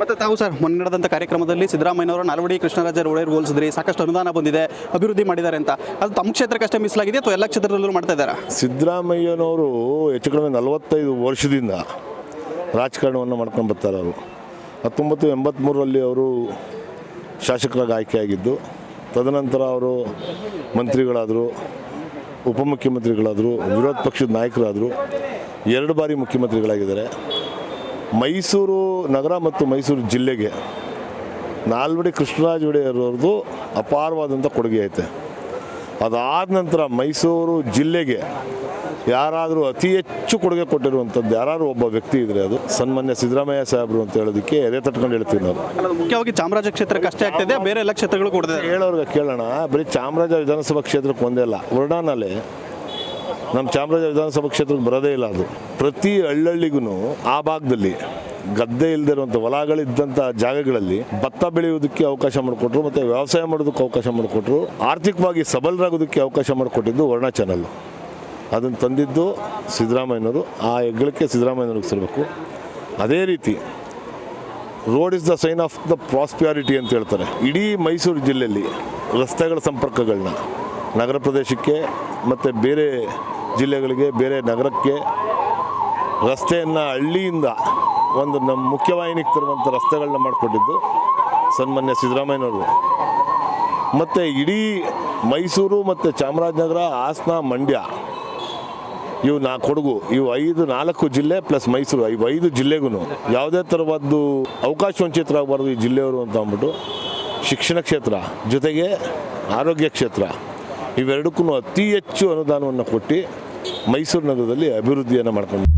ಮತ್ತು ತಾವು ಸರ್, ಮೊನ್ನೆ ನಡೆದಂಥ ಕಾರ್ಯಕ್ರಮದಲ್ಲಿ ಸಿದ್ದರಾಮಯ್ಯನವರು ನಾಲ್ವಡಿ ಕೃಷ್ಣರಾಜ ಒಡೆಯರ್ ಹೋಲಿಸಿದ್ರಿ ಸಾಕಷ್ಟು ಅನುದಾನ ಬಂದಿದೆ, ಅಭಿವೃದ್ಧಿ ಮಾಡಿದ್ದಾರೆ ಅಂತ. ಅದು ತಮ್ಮ ಕ್ಷೇತ್ರಕ್ಕಷ್ಟೇ ಮಿಸ್ಲಾಗಿದೆ ಅಥವಾ ಎಲ್ಲ ಕ್ಷೇತ್ರದಲ್ಲೂ ಮಾಡ್ತಾ ಇದ್ದಾರೆ? ಸಿದ್ದರಾಮಯ್ಯನವರು ಹೆಚ್ಚು ಕಡಿಮೆ ನಲವತ್ತೈದು ವರ್ಷದಿಂದ ರಾಜಕಾರಣವನ್ನು ಮಾಡ್ಕೊಂಡು ಬರ್ತಾರೆ ಅವರು. ಹತ್ತೊಂಬತ್ತು ಎಂಬತ್ತ್ಮೂರರಲ್ಲಿ ಅವರು ಶಾಸಕರಾಗಿ ಆಯ್ಕೆಯಾಗಿದ್ದು, ತದನಂತರ ಅವರು ಮಂತ್ರಿಗಳಾದರು, ಉಪಮುಖ್ಯಮಂತ್ರಿಗಳಾದರು, ವಿರೋಧ ಪಕ್ಷದ ನಾಯಕರಾದರು, ಎರಡು ಬಾರಿ ಮುಖ್ಯಮಂತ್ರಿಗಳಾಗಿದ್ದಾರೆ. ಮೈಸೂರು ನಗರ ಮತ್ತು ಮೈಸೂರು ಜಿಲ್ಲೆಗೆ ನಾಲ್ವಡಿ ಕೃಷ್ಣರಾಜ ಒಡೆಯರ್ ಅವ್ರದ್ದು ಅಪಾರವಾದಂಥ ಕೊಡುಗೆ ಐತೆ. ಅದಾದ ನಂತರ ಮೈಸೂರು ಜಿಲ್ಲೆಗೆ ಯಾರಾದರೂ ಅತಿ ಹೆಚ್ಚು ಕೊಡುಗೆ ಕೊಟ್ಟಿರುವಂಥದ್ದು ಯಾರಾದರೂ ಒಬ್ಬ ವ್ಯಕ್ತಿ ಇದ್ರೆ ಅದು. ಸನ್ಮಾನ್ಯ ಸಿದ್ದರಾಮಯ್ಯ ಸಾಹೇಬರು ಅಂತ ಹೇಳೋದಕ್ಕೆ ಎದೆ ತಟ್ಕೊಂಡು ಹೇಳ್ತೀವಿ ನಾವು. ಮುಖ್ಯವಾಗಿ ಚಾಮರಾಜ ಕ್ಷೇತ್ರಕ್ಕೆ ಅಷ್ಟೇ ಆಗ್ತಿದೆ ಬೇರೆ ಎಲ್ಲ ಕ್ಷೇತ್ರಗಳು ಕೊಡ್ತಿದ್ದಾರೆ ಹೇಳೋರ್ಗೆ ಕೇಳೋಣ ಬರೀ ಚಾಮರಾಜ ವಿಧಾನಸಭಾ ಕ್ಷೇತ್ರಕ್ಕೆ ಒಂದೇ ಅಲ್ಲ ವರ್ಣಾನಲ್ಲೇ ನಮ್ಮ ಚಾಮರಾಜ ವಿಧಾನಸಭಾ ಕ್ಷೇತ್ರಕ್ಕೆ ಬರೋದೇ ಇಲ್ಲ ಅದು. ಪ್ರತಿ ಹಳ್ಳಿಗೂ ಆ ಭಾಗದಲ್ಲಿ ಗದ್ದೆ ಇಲ್ಲದಿರುವಂಥ ಹೊಲಗಳಿದ್ದಂಥ ಜಾಗಗಳಲ್ಲಿ ಭತ್ತ ಬೆಳೆಯುವುದಕ್ಕೆ ಅವಕಾಶ ಮಾಡಿಕೊಟ್ರು ಮತ್ತು ವ್ಯವಸಾಯ ಮಾಡೋದಕ್ಕೆ ಅವಕಾಶ ಮಾಡಿಕೊಟ್ರು, ಆರ್ಥಿಕವಾಗಿ ಸಬಲರಾಗೋದಕ್ಕೆ ಅವಕಾಶ ಮಾಡಿಕೊಟ್ಟಿದ್ದು ವರ್ಣ ಚಾನಲ್. ಅದನ್ನು ತಂದಿದ್ದು ಸಿದ್ದರಾಮಯ್ಯನವರು, ಆ ಹೆಗ್ಗಳಿಕೆ ಸಿದ್ದರಾಮಯ್ಯನವ್ರಿಗೆ ಸಿಗಬೇಕು ಅದೇ ರೀತಿ road is the sign of the prosperity ಅಂತ ಹೇಳ್ತಾರೆ. ಇಡೀ ಮೈಸೂರು ಜಿಲ್ಲೆಯಲ್ಲಿ ರಸ್ತೆಗಳ ಸಂಪರ್ಕಗಳನ್ನ ನಗರ ಪ್ರದೇಶಕ್ಕೆ ಮತ್ತು ಬೇರೆ ಜಿಲ್ಲೆಗಳಿಗೆ ಬೇರೆ ನಗರಕ್ಕೆ ರಸ್ತೆಯನ್ನು ಹಳ್ಳಿಯಿಂದ ಒಂದು ನಮ್ಮ ಮುಖ್ಯವಾಹಿನಿಗೆ ತರುವಂಥ ರಸ್ತೆಗಳನ್ನ ಮಾಡಿಕೊಟ್ಟಿದ್ದು ಸನ್ಮಾನ್ಯ ಸಿದ್ದರಾಮಯ್ಯನವರು. ಮತ್ತು ಇಡೀ ಮೈಸೂರು ಮತ್ತು ಚಾಮರಾಜನಗರ, ಹಾಸನ, ಮಂಡ್ಯ ಇವು ನಾ ಕೊಡಗು, ಇವು ಐದು ನಾಲ್ಕು ಜಿಲ್ಲೆ ಪ್ಲಸ್ ಮೈಸೂರು, ಇವು ಐದು ಜಿಲ್ಲೆಗೂ ಯಾವುದೇ ಥರವಾದ್ದು ಅವಕಾಶ ವಂಚಿತರಾಗಬಾರ್ದು ಈ ಜಿಲ್ಲೆಯವರು ಅಂತ ಅಂದ್ಬಿಟ್ಟು ಶಿಕ್ಷಣ ಕ್ಷೇತ್ರ ಜೊತೆಗೆ ಆರೋಗ್ಯ ಕ್ಷೇತ್ರ ಇವೆರಡಕ್ಕೂ ಅತಿ ಹೆಚ್ಚು ಅನುದಾನವನ್ನು ಕೊಟ್ಟು ಮೈಸೂರು ನಗರದಲ್ಲಿ ಅಭಿವೃದ್ಧಿಯನ್ನು ಮಾಡ್ಕೊಂಡು